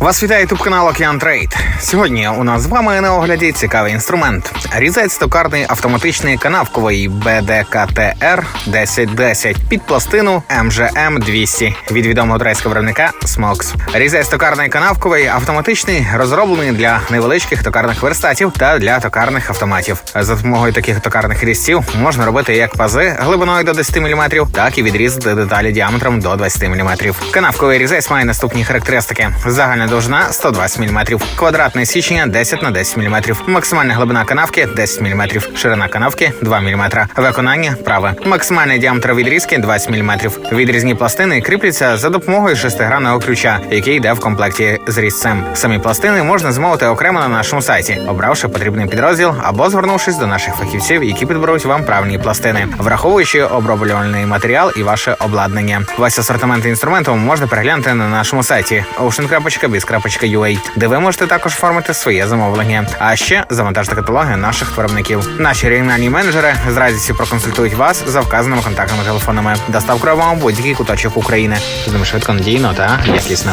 Вас вітає ютуб канал Океан Трейд. Сьогодні у нас з вами на огляді цікавий інструмент. Різець токарний автоматичний канавковий BDKTR 1010 під пластину MGM 200 від відомого турецького виробника Smox. Різець токарний канавковий автоматичний розроблений для невеличких токарних верстатів та для токарних автоматів. За допомогою таких токарних різців можна робити як пази глибиною до 10 мм, так і відрізати деталі діаметром до 20 мм. Канавковий різець має наступні характеристики: загальна довжина 120 мм, квадратне січення 10 на 10 мм, максимальна глибина канавки 10 мм, ширина канавки 2 мм, виконання праве, максимальний діаметр відрізки 20 мм. Відрізні пластини кріпляться за допомогою шестигранного ключа, який йде в комплекті з різцем. Самі пластини можна замовити окремо на нашому сайті, обравши потрібний підрозділ або звернувшись до наших фахівців, які підберуть вам правильні пластини, враховуючи оброблювальний матеріал і ваше обладнання. Весь асортимент інструменту можна переглянути на нашому сайті ocean.biz.ua, де ви можете також оформити своє замовлення. А ще завантажте каталоги наших виробників. Наші регіональні менеджери з радістю проконсультують вас за вказаними контактними телефонами. Доставка вам будь-який куточок України. З ним швидко надійно та якісно.